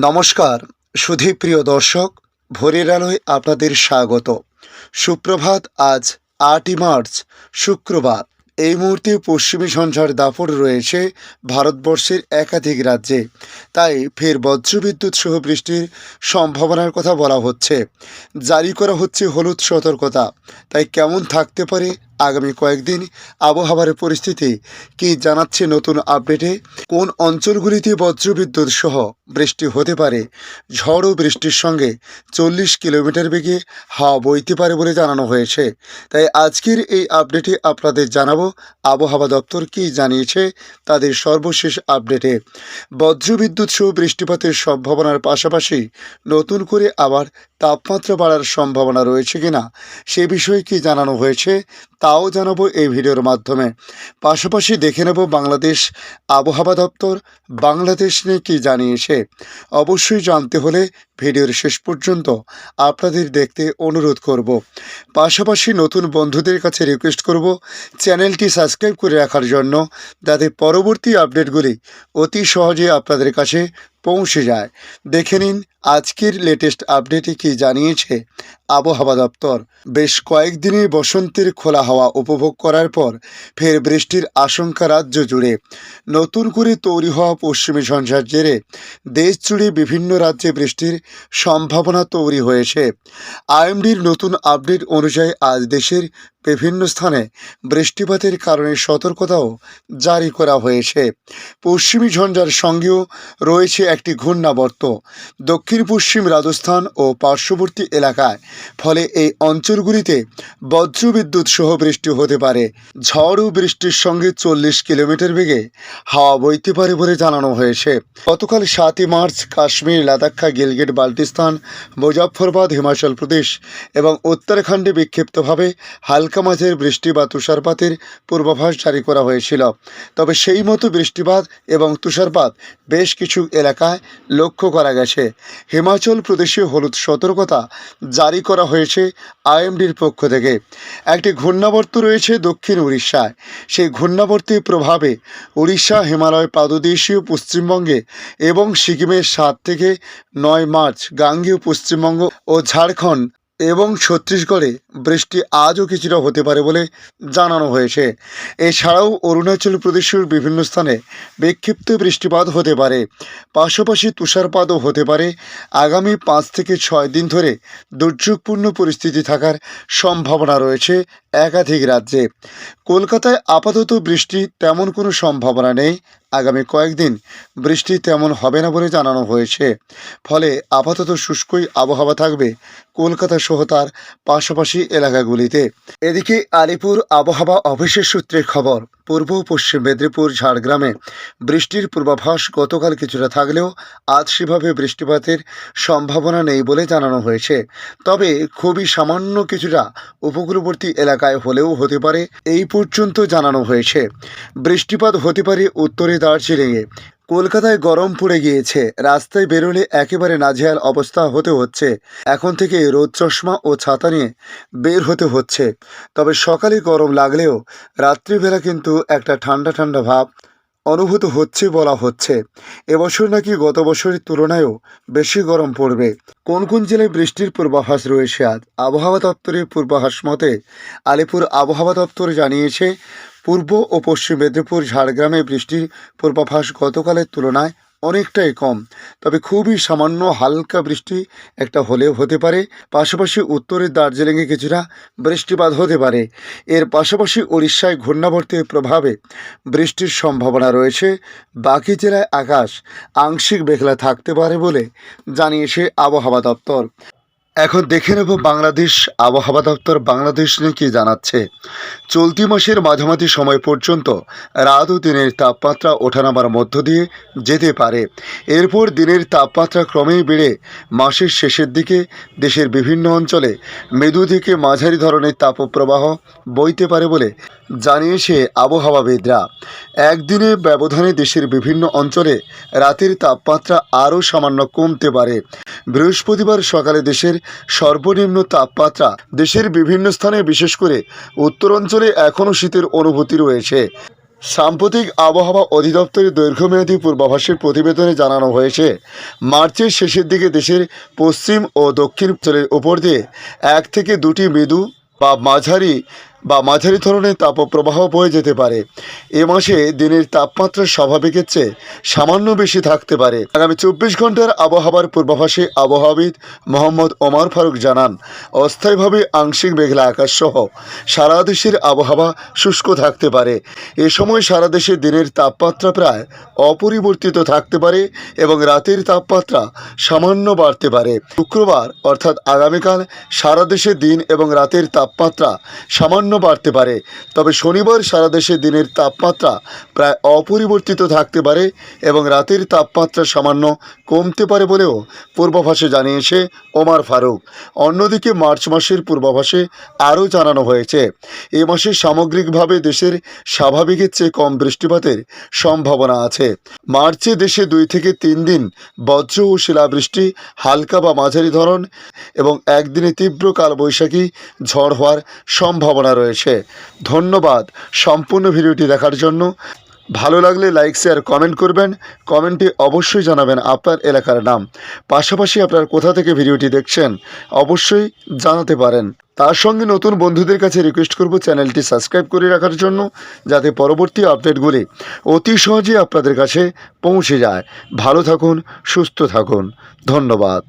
নমস্কার সুধীপ্রিয় দর্শক, ভোরের আলোয় আপনাদের স্বাগত। সুপ্রভাত, আজ আটই মার্চ, শুক্রবার। এই মুহূর্তে পশ্চিমী ঝঞ্ঝার দাপট রয়েছে ভারতবর্ষের একাধিক রাজ্যে। তাই ফের বজ্রবিদ্যুৎ সহ বৃষ্টির সম্ভাবনার কথা বলা হচ্ছে। জারি করা হচ্ছে হলুদ সতর্কতা। তাই কেমন থাকতে পারে আগামী কয়েকদিন আবহাওয়ার পরিস্থিতি কি জানাচ্ছে নতুন আপডেটে? কোন অঞ্চলগুলিতে বজ্রবিদ্যুৎ সহ বৃষ্টি হতে পারে? ঝড় ও বৃষ্টির সঙ্গে চল্লিশ কিলোমিটার বেগে হাওয়া বইতে পারে বলে জানানো হয়েছে। তাই আজকের এই আপডেটে আপনাদের জানাব আবহাওয়া দপ্তর কি জানিয়েছে তাদের সর্বশেষ আপডেটে। বজ্রবিদ্যুৎ সহ বৃষ্টিপাতের সম্ভাবনার পাশাপাশি নতুন করে আবার তাপমাত্রা বাড়ার সম্ভাবনা রয়েছে কিনা সে বিষয়ে কি জানানো হয়েছে তাও জানাব এই ভিডিওর মাধ্যমে। পাশাপাশি দেখে নেব বাংলাদেশ আবহাওয়া দপ্তর, বাংলাদেশ নিয়ে কী জানিয়েছে। অবশ্যই জানতে হলে ভিডিওর শেষ পর্যন্ত আপনাদের দেখতে অনুরোধ করব। পাশাপাশি নতুন বন্ধুদের কাছে রিকোয়েস্ট করব চ্যানেলটি সাবস্ক্রাইব করে রাখার জন্য, যাতে পরবর্তী আপডেটগুলি অতি সহজে আপনাদের কাছে পৌঁছে যায়। দেখে নিন, আজকের লেটেস্ট আপডেটে কি জানিয়েছে আবহাওয়া দপ্তর। বেশ কয়েকদিনে বসন্তের খোলা হাওয়া উপভোগ করার পর ফের বৃষ্টির আশঙ্কা রাজ্য জুড়ে। নতুন করে তৈরি হওয়া পশ্চিমী ঝঞ্ঝার জেরে দেশ জুড়ে বিভিন্ন রাজ্যে বৃষ্টির সম্ভাবনা তৈরি হয়েছে। আইএমডির নতুন আপডেট অনুযায়ী আজ দেশের বিভিন্ন স্থানে বৃষ্টিপাতের কারণে সতর্কতাও জারি করা হয়েছে। পশ্চিমী ঝঞ্ঝার সঙ্গেও রয়েছে একটি ঘূর্ণাবর্ত দক্ষিণ পশ্চিম রাজস্থান ও পার্শ্ববর্তী এলাকায়। ফলে এই অঞ্চলগুলিতে বজ্রবিদ্যুৎ সহ বৃষ্টি হতে পারে। ঝড় ও বৃষ্টির সঙ্গে চল্লিশ কিলোমিটার বেগে হাওয়া বইতে পারে বলে জানানো হয়েছে। গতকাল সাতই মার্চ কাশ্মীর, লাদাখা, গিলগিট, বাল্টিস্তান, মুজফ্ফরবাদ, হিমাচল প্রদেশ এবং উত্তরাখণ্ডে বিক্ষিপ্তভাবে হালকা মাঝের বৃষ্টি বা তুষারপাতের পূর্বাভাস জারি করা হয়েছিল। তবে সেই মতো বৃষ্টিপাত এবং তুষারপাত বেশ কিছু এলাকায় লক্ষ্য করা গেছে। হিমাচল প্রদেশে হলুদ সতর্কতা জারি করা হয়েছে আইএমডির পক্ষ থেকে। একটি ঘূর্ণাবর্ত রয়েছে দক্ষিণ উড়িষ্যায়। সেই ঘূর্ণাবর্তীর প্রভাবে উড়িষ্যা, হিমালয় পাদদেশীয় পশ্চিমবঙ্গে এবং সিকিমের সাত থেকে নয় মার্চ গাঙ্গীয় পশ্চিমবঙ্গ ও ঝাড়খণ্ড এবং ছত্তিশগড়ে বৃষ্টি আজও কিছুটা হতে পারে বলে জানানো হয়েছে। এছাড়াও অরুণাচল প্রদেশের বিভিন্ন স্থানে বিক্ষিপ্ত বৃষ্টিপাত হতে পারে। পাশাপাশি তুষারপাতও হতে পারে। আগামী পাঁচ থেকে ছয় দিন ধরে দুর্যোগপূর্ণ পরিস্থিতি থাকার সম্ভাবনা রয়েছে একাধিক রাজ্যে। কলকাতায় আপাতত বৃষ্টি তেমন কোনো সম্ভাবনা নেই। আগামী কয়েকদিন বৃষ্টি তেমন হবে না বলে জানানো হয়েছে। ফলে আপাতত শুষ্কই আবহাওয়া থাকবে কলকাতা সহ তার পাশাপাশি এলাকাগুলিতে। এদিকে আলিপুর আবহাওয়া অফিসের সূত্রে খবর, পূর্ব পশ্চিম মেদিনীপুর, ঝাড়গ্রামে বৃষ্টির পূর্বাভাস গতকাল কিছুটা থাকলেও আজ সেভাবে বৃষ্টিপাতের সম্ভাবনা নেই বলে জানানো হয়েছে। তবে খুবই সামান্য কিছুটা উপকূলবর্তী এলাকায় হলেও হতে পারে, এই পর্যন্ত জানানো হয়েছে। বৃষ্টিপাত হতে পারে উত্তরে দার্জিলিংয়ে। কলকাতায় গরম পড়ে গিয়েছে। রাস্তায় বেরোলে একেবারে নাজেহাল অবস্থা হতে হচ্ছে। এখন থেকে রোদ চশমা ও ছাতা নিয়ে বের হতে হচ্ছে। তবে সকালে গরম লাগলেও রাত্রিবেলা কিন্তু একটা ঠান্ডা ঠান্ডা ভাব অনুভূত হচ্ছে বলা হচ্ছে। এবছর নাকি গত বছরের তুলনায়ও বেশি গরম পড়বে। কোন কোন জেলায় বৃষ্টির পূর্বাভাস রয়েছে আজ? আবহাওয়া দপ্তরের পূর্বাভাস মতে আলিপুর আবহাওয়া দপ্তর জানিয়েছে পূর্ব ও পশ্চিম মেদিনীপুর, ঝাড়গ্রামে বৃষ্টির পূর্বাভাস গতকালের তুলনায় অনেকটাই কম। তবে খুবই সামান্য হালকা বৃষ্টি একটা হলেও হতে পারে। পাশাপাশি উত্তরের দার্জিলিংয়ে কিছুটা বৃষ্টিপাত হতে পারে। এর পাশাপাশি উড়িষ্যায় ঘূর্ণাবর্তের প্রভাবে বৃষ্টির সম্ভাবনা রয়েছে। বাকি জেলায় আকাশ আংশিক মেঘলা থাকতে পারে বলে জানিয়েছে আবহাওয়া দপ্তর। এখন দেখে নেব বাংলাদেশ আবহাওয়া দপ্তর বাংলাদেশ নিয়ে কী জানাচ্ছে। চলতি মাসের মাঝামাঝি সময় পর্যন্ত রাত ও দিনের তাপমাত্রা ওঠানামার মধ্য দিয়ে যেতে পারে। এরপর দিনের তাপমাত্রা ক্রমেই বেড়ে মাসের শেষের দিকে দেশের বিভিন্ন অঞ্চলে মৃদু থেকে মাঝারি ধরনের তাপপ্রবাহ বইতে পারে বলে জানিয়েছে আবহাওয়াবিদরা। একদিনের ব্যবধানে দেশের বিভিন্ন অঞ্চলে রাতের তাপমাত্রা আরও সামান্য কমতে পারে। বৃহস্পতিবার সকালে দেশের সর্বনিম্ন তাপমাত্রা দেশের বিভিন্ন স্থানে, বিশেষ করে উত্তরাঞ্চলে এখনও শীতের অনুভূতি রয়েছে। সাম্প্রতিক আবহাওয়া অধিদপ্তরের দৈর্ঘ্যমেয়াদী পূর্বাভাসের প্রতিবেদনে জানানো হয়েছে, মার্চের শেষের দিকে দেশের পশ্চিম ও দক্ষিণ অঞ্চলের উপর দিয়ে এক থেকে দুটি মৃদু বা মাঝারি বা মাঝারি ধরনের তাপপ্রবাহ বয়ে যেতে পারে। এ মাসে দিনের তাপমাত্রা স্বাভাবিকের চেয়ে সামান্য বেশি থাকতে পারে। আগামী চব্বিশ ঘণ্টার আবহাওয়ার পূর্বাভাসে আবহাওয়াবিদ মোহাম্মদ ওমর ফারুক জানান, অস্থায়ীভাবে আংশিক মেঘলা আকাশ সহ সারা দেশের আবহাওয়া শুষ্ক থাকতে পারে। এ সময় সারা দেশে দিনের তাপমাত্রা প্রায় অপরিবর্তিত থাকতে পারে এবং রাতের তাপমাত্রা সামান্য বাড়তে পারে। শুক্রবার, অর্থাৎ আগামীকাল, সারা দেশে দিন এবং রাতের তাপমাত্রা সামান্য বাড়তে পারে। তবে শনিবার সারা দেশে দিনের তাপমাত্রা প্রায় অপরিবর্তিত থাকতে পারে এবং রাতের তাপমাত্রা সামান্য কমতে পারে বলেও পূর্বাভাসে জানিয়েছে ওমার ফারুক। অন্যদিকে মার্চ মাসের পূর্বাভাসে আরও জানানো হয়েছে, এ মাসে সামগ্রিকভাবে দেশের স্বাভাবিকের চেয়ে কম বৃষ্টিপাতের সম্ভাবনা আছে। মার্চে দেশে দুই থেকে তিন দিন বজ্র ও শিলাবৃষ্টি, হালকা বা মাঝারি ধরন এবং একদিনে তীব্র কালবৈশাখী ঝড় হওয়ার সম্ভাবনা রয়েছে। ধন্যবাদ সম্পূর্ণ ভিডিওটি দেখার জন্য। ভালো লাগলে লাইক, শেয়ার, কমেন্ট করবেন। কমেন্টে অবশ্যই জানাবেন আপনার এলাকার নাম। পাশাপাশি আপনার কোথা থেকে ভিডিওটি দেখছেন অবশ্যই জানাতে পারেন। তার সঙ্গে নতুন বন্ধুদের কাছে রিকোয়েস্ট করব চ্যানেলটি সাবস্ক্রাইব করে রাখার জন্য, যাতে পরবর্তী আপডেটগুলি অতি সহজেই আপনাদের কাছে পৌঁছে যায়। ভালো থাকুন, সুস্থ থাকুন। ধন্যবাদ।